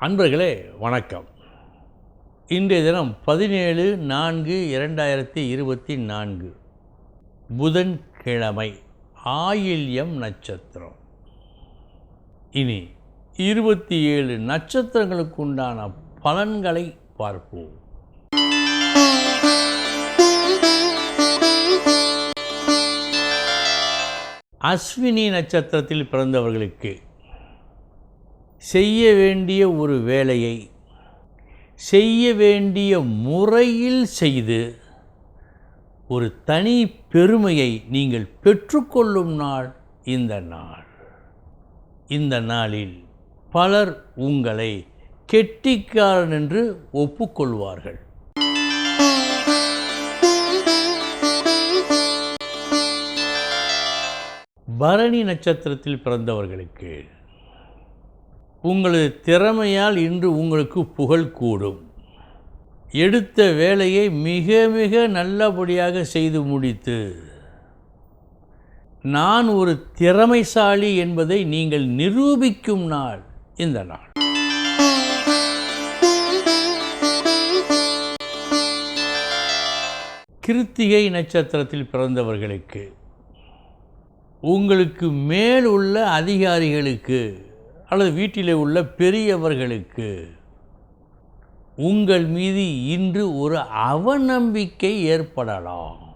அன்பர்களே வணக்கம். இன்றைய தினம் பதினேழு நான்கு இரண்டாயிரத்தி இருபத்தி நான்கு. புதன்கிழமை ஆயில்யம் நட்சத்திரம். இனி இருபத்தி ஏழு நட்சத்திரங்களுக்கு உண்டான பலன்களை பார்ப்போம். அஸ்வினி நட்சத்திரத்தில் பிறந்தவர்களுக்கு செய்ய வேண்டிய ஒரு வேலையை செய்ய வேண்டிய முறையில் செய்து ஒரு தனி பெருமையை நீங்கள் பெற்றுக்கொள்ளும் நாள் இந்த நாள். இந்த நாளில் பலர் உங்களை கெட்டிக்காரன் என்று ஒப்புக்கொள்வார்கள். பரணி நட்சத்திரத்தில் பிறந்தவர்களுக்கு உங்களது திறமையால் இன்று உங்களுக்கு புகழ் கூடும். எடுத்த வேலையை மிக மிக நல்லபடியாக செய்து முடித்து நான் ஒரு திறமைசாலி என்பதை நீங்கள் நிரூபிக்கும் நாள் இந்த நாள். கிருத்திகை நட்சத்திரத்தில் பிறந்தவர்களுக்கு உங்களுக்கு மேல் உள்ள அதிகாரிகளுக்கு அல்லது வீட்டிலே உள்ள பெரியவர்களுக்கு உங்கள் மீது இன்று ஒரு அவநம்பிக்கை ஏற்படலாம்.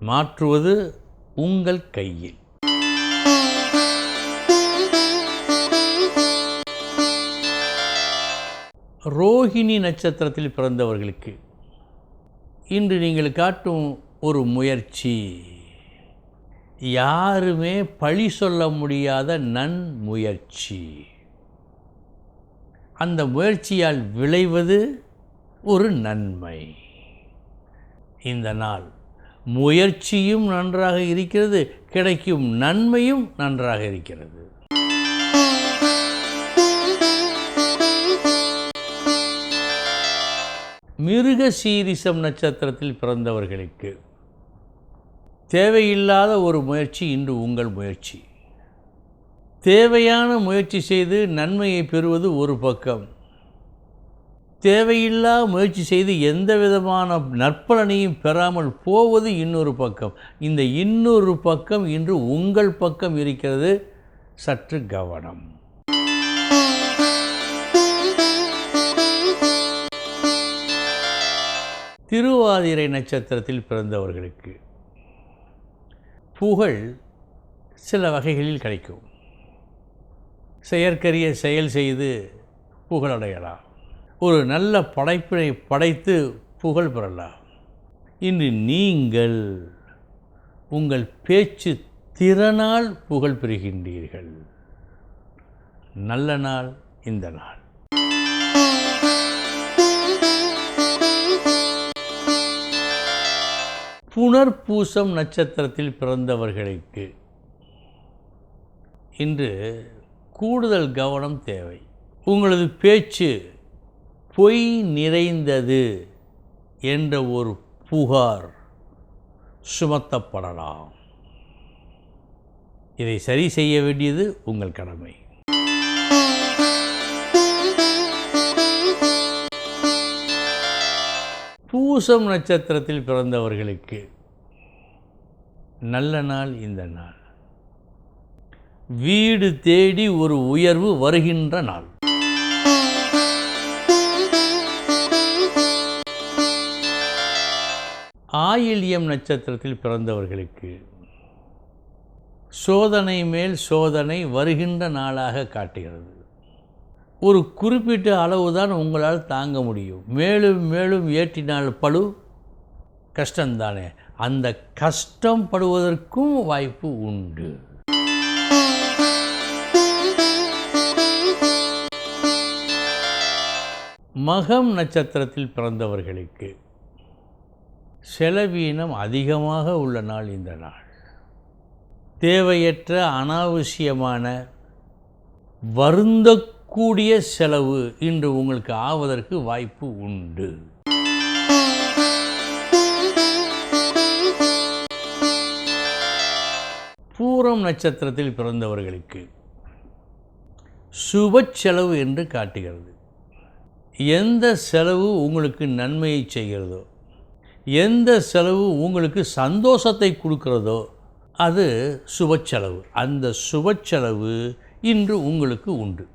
மாற்றுவது உங்கள் கையில். ரோஹிணி நட்சத்திரத்தில் பிறந்தவர்களுக்கு இன்று நீங்கள் காட்டும் ஒரு முயற்சி. யாருமே பழி சொல்ல முடியாத நன்முயற்சி. அந்த முயற்சியால் விளைவது ஒரு நன்மை. இந்த நாள் முயற்சியும் நன்றாக இருக்கிறது கிடைக்கும் நன்மையும் நன்றாக இருக்கிறது. மிருக சீரிசம் நட்சத்திரத்தில் பிறந்தவர்களுக்கு தேவையில்லாத ஒரு முயற்சி இன்று உங்கள் முயற்சி. தேவையான முயற்சி செய்து நன்மையை பெறுவது ஒரு பக்கம். தேவையில்லா முயற்சி செய்து எந்த விதமான நற்பலனையும் பெறாமல் போவது இன்னொரு பக்கம். இந்த இன்னொரு பக்கம் இன்று உங்கள் பக்கம் இருக்கிறது சற்று கவனம். திருவாதிரை நட்சத்திரத்தில் பிறந்தவர்களுக்கு புகழ் சில வகைகளில் கிடைக்கும். செயற்கரிய செயல் செய்து புகழடையலாம் ஒரு நல்ல படைப்பினை படைத்து புகழ் பெறலாம். இன்று நீங்கள் உங்கள் பேச்சு திறனால் புகழ் பெறுகின்றீர்கள். நல்ல நாள் இந்த நாள். புனர்பூசம் நட்சத்திரத்தில் பிறந்தவர்களுக்கு இன்று கூடுதல் கவனம் தேவை. உங்களது பேச்சு பொய் நிறைந்தது என்ற ஒரு புகார் சுமத்தப்படலாம். இதை சரி செய்ய வேண்டியது உங்கள் கடமை. பூசம் நட்சத்திரத்தில் பிறந்தவர்களுக்கு நல்ல நாள் இந்த நாள். வீடு தேடி ஒரு உயர்வு வருகின்ற நாள். ஆயில்யம் நட்சத்திரத்தில் பிறந்தவர்களுக்கு சோதனை மேல் சோதனை வருகின்ற நாளாக காட்டுகிறது. ஒரு குறிப்பிட்ட அளவு தான் உங்களால் தாங்க முடியும். மேலும் மேலும் ஏற்றினால் பழு கஷ்டம்தானே. அந்த கஷ்டம் படுவதற்கும் வாய்ப்பு உண்டு. மகம் நட்சத்திரத்தில் பிறந்தவர்களுக்கு செலவீனம் அதிகமாக உள்ள நாள் இந்த நாள். தேவையற்ற அனாவசியமான கூடிய செலவு இன்று உங்களுக்கு ஆவதற்கு வாய்ப்பு உண்டு. பூரம் நட்சத்திரத்தில் பிறந்தவர்களுக்கு சுப செலவு என்று காட்டுகிறது. எந்த செலவு உங்களுக்கு நன்மையை செய்கிறதோ எந்த செலவு உங்களுக்கு சந்தோஷத்தை கொடுக்கிறதோ அது சுப செலவு. அந்த சுப செலவு இன்று உங்களுக்கு உண்டு.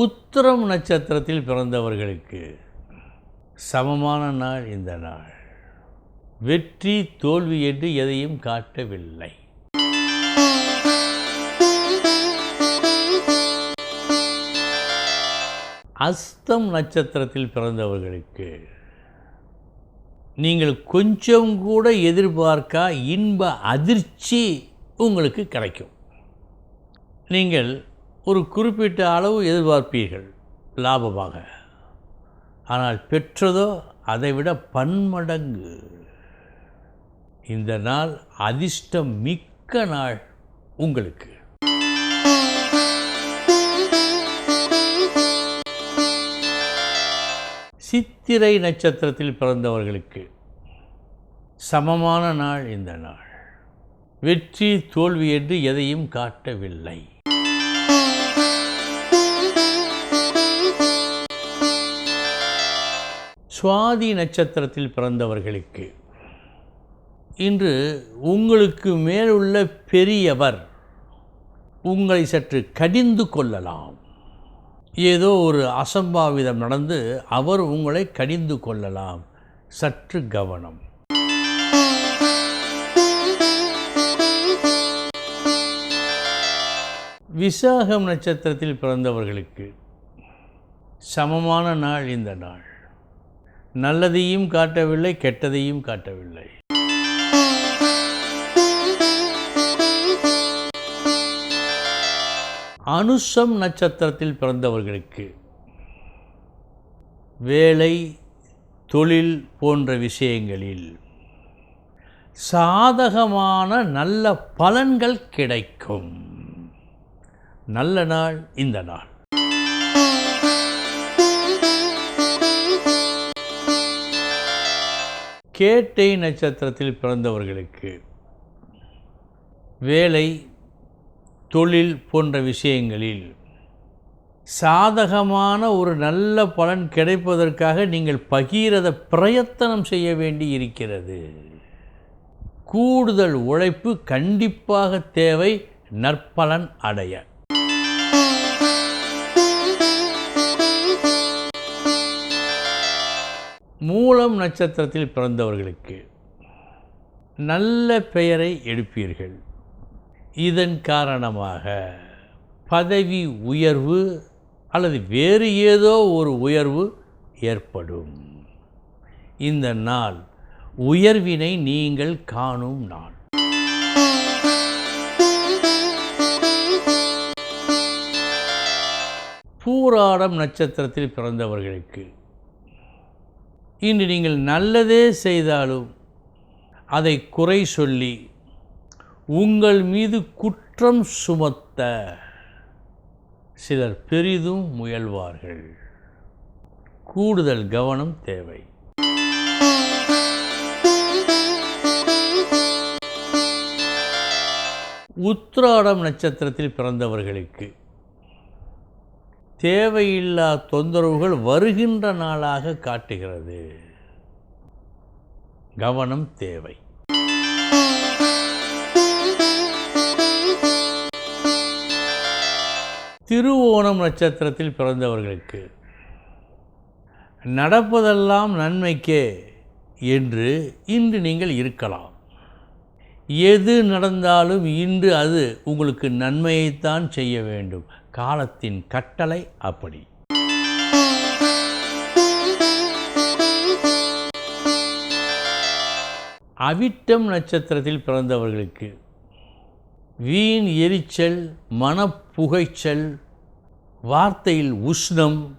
உத்திரம் நட்சத்திரத்தில் பிறந்தவர்களுக்கு சமமான நாள் இந்த நாள். வெற்றி தோல்வி என்று எதையும் காட்டவில்லை. அஸ்தம் நட்சத்திரத்தில் பிறந்தவர்களுக்கு நீங்கள் கொஞ்சம் கூட எதிர்பார்க்க இன்ப அதிர்ச்சி உங்களுக்கு கிடைக்கும். நீங்கள் ஒரு குறிப்பிட்ட அளவு எதிர்பார்ப்பீர்கள் லாபமாக. ஆனால் பெற்றதோ அதைவிட பன்மடங்கு. இந்த நாள் அதிர்ஷ்டம் மிக்க நாள் உங்களுக்கு. சித்திரை நட்சத்திரத்தில் பிறந்தவர்களுக்கு சமமான நாள் இந்த நாள். வெற்றி தோல்வி என்று எதையும் காட்டவில்லை. சுவாதி நட்சத்திரத்தில் பிறந்தவர்களுக்கு இன்று உங்களுக்கு மேலுள்ள பெரியவர் உங்களை சற்று கடிந்து கொள்ளலாம். ஏதோ ஒரு அசம்பாவிதம் நடந்து அவர் உங்களை கடிந்து கொள்ளலாம். சற்று கவனம். விசாகம் நட்சத்திரத்தில் பிறந்தவர்களுக்கு சமமான நாள் இந்த நாள். நல்லதையும் காட்டவில்லை கெட்டதையும் காட்டவில்லை. அனுஷம் நட்சத்திரத்தில் பிறந்தவர்களுக்கு வேலை தொழில் போன்ற விஷயங்களில் சாதகமான நல்ல பலன்கள் கிடைக்கும். நல்ல நாள் இந்த நாள். கேட்டை நட்சத்திரத்தில் பிறந்தவர்களுக்கு வேலை தொழில் போன்ற விஷயங்களில் சாதகமான ஒரு நல்ல பலன் கிடைப்பதற்காக நீங்கள் பகீரத பிரயத்தனம் செய்ய வேண்டி இருக்கிறது. கூடுதல் உழைப்பு கண்டிப்பாக தேவை நற்பலன் அடைய. மூலம் நட்சத்திரத்தில் பிறந்தவர்களுக்கு நல்ல பெயரை எடுப்பீர்கள். இதன் காரணமாக பதவி உயர்வு அல்லது வேறு ஏதோ ஒரு உயர்வு ஏற்படும். இந்த நாள் உயர்வினை நீங்கள் காணும் நாள். பூராடம் நட்சத்திரத்தில் பிறந்தவர்களுக்கு இன்று நீங்கள் நல்லதே செய்தாலும் அதை குறை சொல்லி உங்கள் மீது குற்றம் சுமத்த சிலர் பெரிதும் முயல்வார்கள். கூடுதல் கவனம் தேவை. உத்ராடம் நட்சத்திரத்தில் பிறந்தவர்களுக்கு தேவையில்லா தொந்தரவுகள் வருகின்ற நாளாக காட்டுகிறது. கவனம் தேவை. திருவோணம் நட்சத்திரத்தில் பிறந்தவர்களுக்கு நடப்பதெல்லாம் நன்மைக்கே என்று இன்று நீங்கள் இருக்கலாம். எது நடந்தாலும் இன்று அது உங்களுக்கு நன்மையைத்தான் செய்ய வேண்டும். காலத்தின் கட்டளை அப்படி. அவிட்டம் நட்சத்திரத்தில் பிறந்தவர்களுக்கு வீண் எரிச்சல் மனப்புகைச்சல் வார்த்தையில் உஷ்ணம்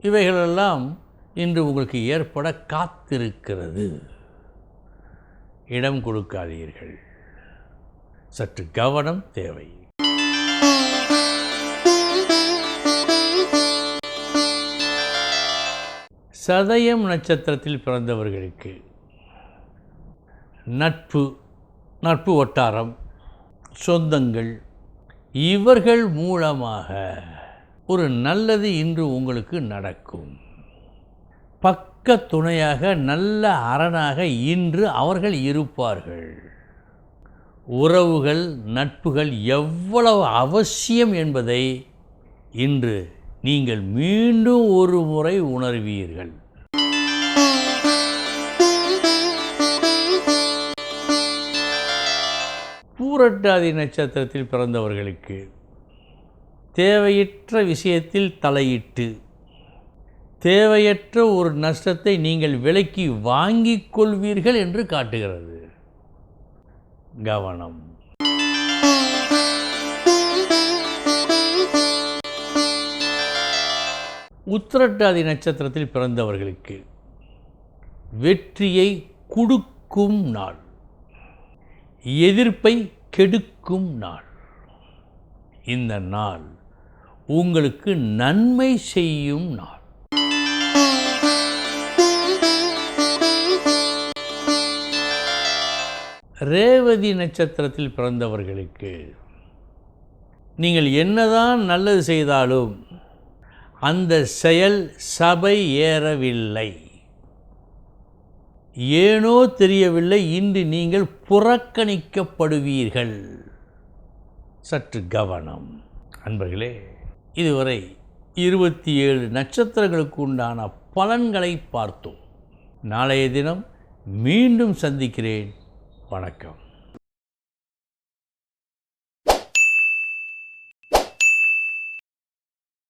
இவைகளெல்லாம் இன்று உங்களுக்கு ஏற்பட காத்திருக்கிறது. இடம் கொடுக்காதீர்கள். சற்று கவனம் தேவை. சதயம் நட்சத்திரத்தில் பிறந்தவர்களுக்கு நட்பு நட்பு வட்டாரம் சொந்தங்கள் இவர்கள் மூலமாக ஒரு நல்லது இன்று உங்களுக்கு நடக்கும். பக்க துணையாக நல்ல அரணாக இன்று அவர்கள் இருப்பார்கள். உறவுகள் நட்புகள் எவ்வளவு அவசியம் என்பதை இன்று நீங்கள் மீண்டும் ஒரு முறை உணர்வீர்கள். பூரட்டாதி நட்சத்திரத்தில் பிறந்தவர்களுக்கு தேவையற்ற விஷயத்தில் தலையிட்டு தேவையற்ற ஒரு நஷ்டத்தை நீங்கள் விலக்கி வாங்கிக் கொள்வீர்கள் என்று காட்டுகிறது. கவனம். உத்திரட்டாதி நட்சத்திரத்தில் பிறந்தவர்களுக்கு வெற்றியை கொடுக்கும் நாள். எதிர்ப்பை கெடுக்கும் நாள். இந்த நாள் உங்களுக்கு நன்மை செய்யும் நாள். ரேவதி நட்சத்திரத்தில் பிறந்தவர்களுக்கு நீங்கள் என்னதான் நல்லது செய்தாலும் அந்த செயல் சபை ஏறவில்லை. ஏனோ தெரியவில்லை இன்று நீங்கள் புறக்கணிக்கப்படுவீர்கள். சற்று கவனம். அன்பர்களே இதுவரை இருபத்தி ஏழு நட்சத்திரங்களுக்கு உண்டான பலன்களை பார்த்தோம். நாளைய தினம் மீண்டும் சந்திக்கிறேன். வணக்கம்.